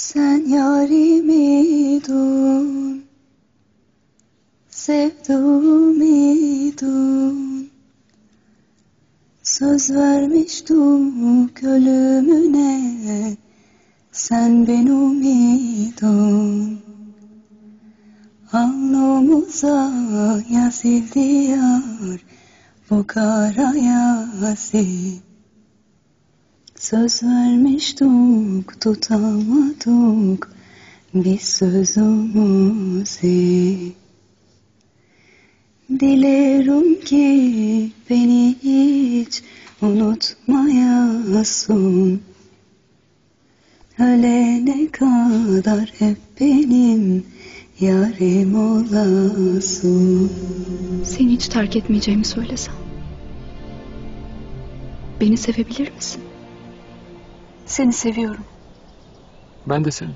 Sen yarimiydin, sevduğumiydin. Söz vermiştik ölümüne, sen benim idin. Alnımıza yazıldı yar, bu kara yazı. Söz vermiştik tutamadık biz sözümüzü Dilerim ki beni hiç unutmayasın Ölene kadar hep benim yarim olasın Seni hiç terk etmeyeceğimi söylesem. Beni sevebilir misin? Seni seviyorum. Ben de seni.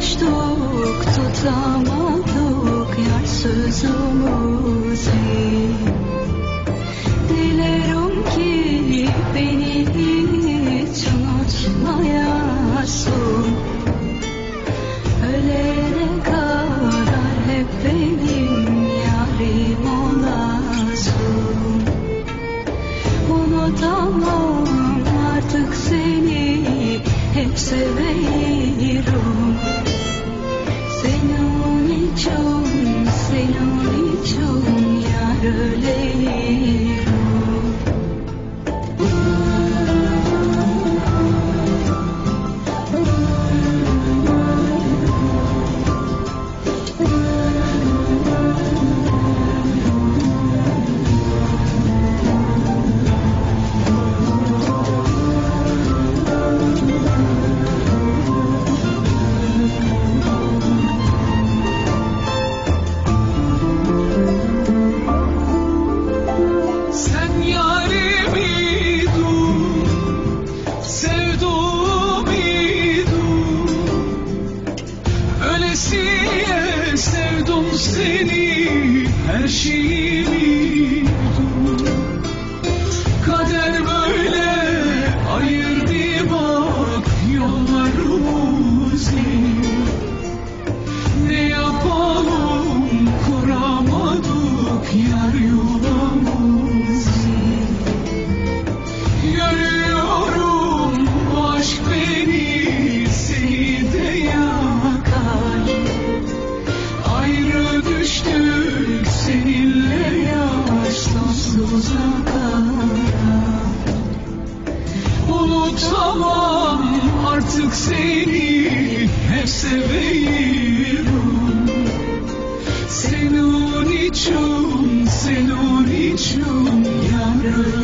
Vermiştik tutamadık yar sözümüzü Dilerim ki beni hiç unutmayasın. Ölene kadar hep benim yarim olasın. Unutamam artık seni hep seviyorum Ölesiye sevdim seni, her şeyimiydin. Kader böyle ayırdı bak yollarımızı. Görüştük seninle yavaş sonsuza Unutamam artık seni hep seviyorum. Senin için, senin için yarın